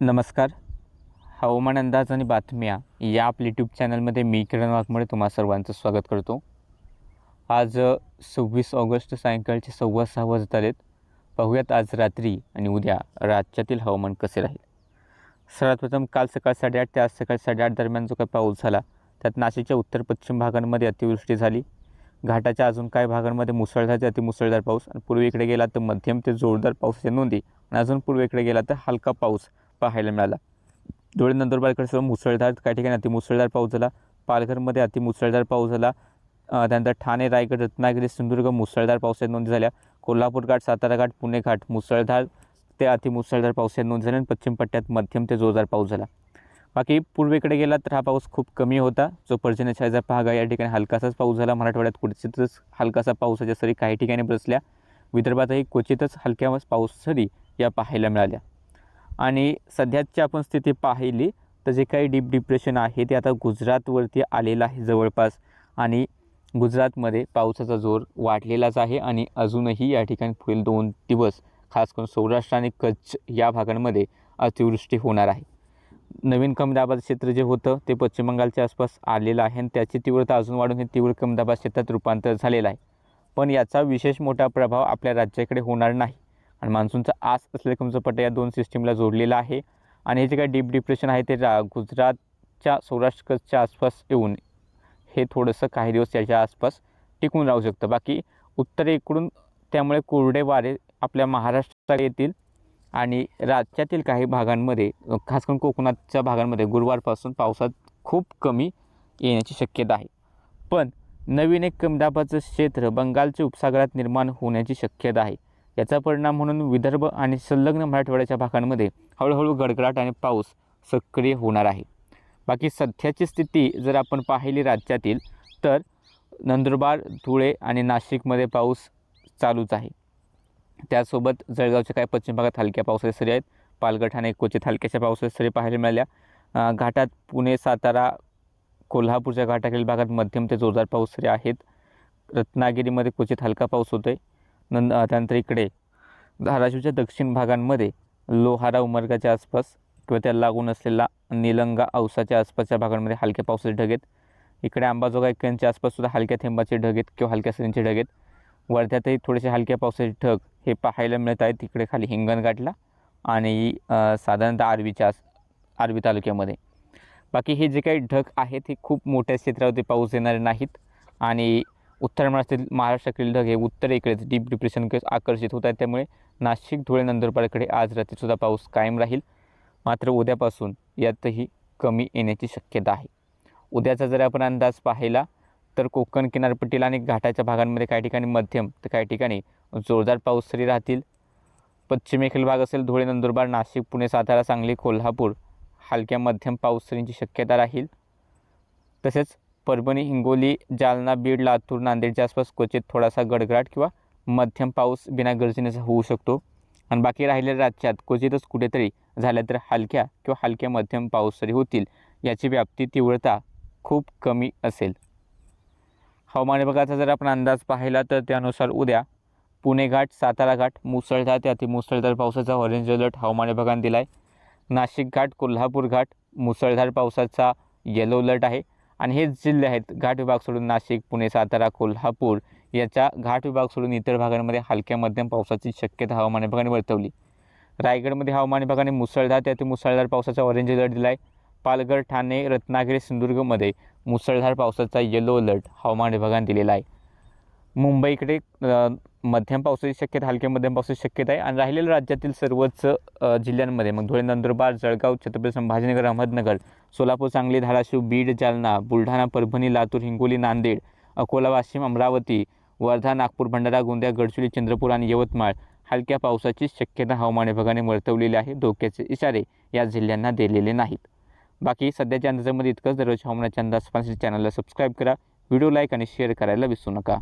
नमस्कार. हवामान अंदाज आणि बातम्या या आपल्या यूट्यूब चॅनलमध्ये मी किरण वाघमोडे तुम्हा सर्वांचं स्वागत करतो. आज सव्वीस ऑगस्ट सायंकाळचे सव्वा सहा वाजत आलेत. पाहूयात आज रात्री आणि उद्या राज्यातील हवामान कसे राहील? सर्वात प्रथम काल सकाळ साडेआठ ते आज सकाळी साडेआठ दरम्यान जो काही पाऊस झाला त्यात नाशिकच्या उत्तर पश्चिम भागांमध्ये अतिवृष्टी झाली. घाटाच्या अजून काही भागांमध्ये मुसळधार ते अतिमुसळधार पाऊस आणि पूर्वेकडे गेला तर मध्यम ते जोरदार पावसाच्या नोंदी आणि अजून पूर्वेकडे गेला तर हलका पाऊस पाहायला मिळाला. धुळे नंदुरबारकडे सर्व मुसळधार काही ठिकाणी अतिमुसळधार पाऊस झाला. पालघरमध्ये अतिमुसळधार पाऊस झाला. त्यानंतर ठाणे रायगड रत्नागिरी सिंधुदुर्ग मुसळधार पावसाच्या नोंदी झाल्या. कोल्हापूर घाट सातारा घाट पुणे घाट मुसळधार ते अतिमुसळधार पावसाच्या नोंदी झाल्या आणि पश्चिम पट्ट्यात मध्यम ते जोरदार पाऊस झाला. बाकी पूर्वेकडे गेला तर हा पाऊस खूप कमी होता. जो पर्जन्यछायाचा भाग आहे या ठिकाणी हलकासाच पाऊस झाला. मराठवाड्यात क्वचितच हलकासा पावसाच्या सरी काही ठिकाणी बसल्या. विदर्भातही क्वचितच हलक्या पाऊस सरी या पाहायला मिळाल्या. आणि सध्याची आपण स्थिती पाहिली तर जे काही डीप डिप्रेशन आहे ते आता गुजरातवरती आलेलं आहे जवळपास. आणि गुजरातमध्ये पावसाचा जोर वाढलेलाच आहे आणि अजूनही या ठिकाणी पुढील दोन दिवस खास करून सौराष्ट्र आणि कच्छ या भागांमध्ये अतिवृष्टी होणार आहे. नवीन कमी दाबाचं क्षेत्र जे होतं ते पश्चिम बंगालच्या आसपास आलेलं आहे आणि त्याची तीव्रता अजून वाढून हे तीव्र कमी क्षेत्रात रूपांतर झालेलं आहे. पण याचा विशेष मोठा प्रभाव आपल्या राज्याकडे होणार नाही. आणि मान्सूनचा आस असलेल्या कमचा या दोन सिस्टीमला जोडलेला आहे. आणि हे जे काही डीप डिप्रेशन आहे ते रा गुजरातच्या सौराष्ट्रच्या आसपास येऊन हे थोडंसं काही दिवस त्याच्या आसपास टिकून राहू शकतं. बाकी उत्तरेकडून त्यामुळे कोरडे वारे आपल्या महाराष्ट्रात येतील आणि राज्यातील काही भागांमध्ये खास करून कोकणातच्या भागांमध्ये गुरुवारपासून पावसात खूप कमी येण्याची शक्यता आहे. पण नवीन एक कमी दाबाचं क्षेत्र बंगालच्या उपसागरात निर्माण होण्याची शक्यता आहे. याचा परिणाम म्हणून विदर्भ आणि संलग्न मराठवाड्याच्या भागांमध्ये हळूहळू गडगडाट आणि पाऊस सक्रिय होणार आहे. बाकी सध्याची स्थिती जर आपण पाहिली राज्यातील तर नंदुरबार धुळे आणि नाशिकमध्ये पाऊस चालूच आहे. त्यासोबत जळगावच्या काही पश्चिम भागात हलक्या पावसाच्या सरी आहेत. पालघर ठाणे क्वचित हलक्याच्या पावसाच्या सरी पाहायला मिळाल्या. घाटात पुणे सातारा कोल्हापूरच्या घाटाखालील भागात मध्यम ते जोरदार पाऊस सरी आहेत. रत्नागिरीमध्ये क्वचित हलका पाऊस होतो आहे नंद त्यानंतर इकडे. धाराशिवच्या दक्षिण भागांमध्ये लोहारा उमरगाच्या आसपास किंवा त्याला लागून असलेला निलंगा औसाच्या आसपासच्या भागांमध्ये हलक्या पावसाचे ढग आहेत. इकडे अंबाजोगाईकरांच्या आसपास आसपाससुद्धा हलक्या थेंबाचे ढग आहेत किंवा हलक्या सरींचे ढग आहेत. वर्ध्यातही थोडेसे हलक्या पावसाचे ढग हे पाहायला मिळत आहेत तिकडे खाली हिंगणघाटला आणि साधारणतः आर्वीच्या आस आर्वी तालुक्यामध्ये. बाकी हे जे काही ढग आहेत हे खूप मोठ्या क्षेत्रावरती पाऊस येणारे नाहीत आणि उत्तर महाराष्ट्रातील महाराष्ट्रातील ढग हे उत्तरेकडे डीप डिप्रेशन आकर्षित होत आहेत. त्यामुळे नाशिक धुळे नंदुरबारकडे आज रात्रीसुद्धा पाऊस कायम राहील. मात्र उद्यापासून यातही कमी येण्याची शक्यता आहे. उद्याचा जर आपण अंदाज पाहिला तर कोकण किनारपट्टीला आणि घाटाच्या भागांमध्ये काही ठिकाणी मध्यम तर काही ठिकाणी जोरदार पाऊस तरी राहतील. पश्चिमेकडील भाग असेल धुळे नंदुरबार नाशिक पुणे सातारा सांगली कोल्हापूर हलक्या मध्यम पाऊस सरींची शक्यता राहील. तसेच परभणी हिंगोली जालना बीड लातूर नांदेडच्या आसपास क्वचित थोडासा गडगडाट किंवा मध्यम पाऊस बिना गर्जनेचा होऊ शकतो. आणि बाकी राहिलेल्या राज्यात क्वचितच कुठेतरी झाल्या तर हलक्या किंवा हलक्या मध्यम पाऊस तरी होतील याची व्याप्ती तीव्रता खूप कमी असेल. हवामान विभागाचा जर आपण अंदाज पाहिला तर त्यानुसार उद्या पुणे घाट सातारा घाट मुसळधार ते अतिमुसळधार पावसाचा ऑरेंज अलर्ट हवामान विभागाने दिला आहे नाशिक घाट कोल्हापूर घाट मुसळधार पावसाचा येलो अलर्ट आहे. आणि हेच जिल्हे आहेत घाट विभाग सोडून नाशिक पुणे सातारा कोल्हापूर याच्या घाट विभाग सोडून इतर भागांमध्ये हलक्या मध्यम पावसाची शक्यता हवामान विभागाने वर्तवली. रायगडमध्ये हवामान विभागाने मुसळधार त्यातील मुसळधार पावसाचा ऑरेंज अलर्ट दिला आहे पालघर ठाणे रत्नागिरी सिंधुदुर्गमध्ये मुसळधार पावसाचा येलो अलर्ट हवामान विभागाने दिलेला आहे. मुंबईकडे मध्यम पावसाची शक्यता हलक्या मध्यम पावसाची शक्यता आहे. आणि राहिलेल्या राज्यातील सर्वच जिल्ह्यांमध्ये मग धुळे नंदुरबार जळगाव छत्रपती संभाजीनगर अहमदनगर सोलापूर सांगली धाराशिव बीड जालना बुलढाणा परभणी लातूर हिंगोली नांदेड अकोला वाशिम अमरावती वर्धा नागपूर भंडारा गोंदिया गडचिरोली चंद्रपूर आणि यवतमाळ हलक्या पावसाची शक्यता हवामान विभागाने वर्तवलेली आहे. धोक्याचे इशारे या जिल्ह्यांना दिलेले नाहीत. बाकी सध्याच्या अंदाजामध्ये इतकंच. दररोज हवामानाच्या अंदाज चॅनलला सबस्क्राईब करा. व्हिडिओ लाईक आणि शेअर करायला विसरू नका.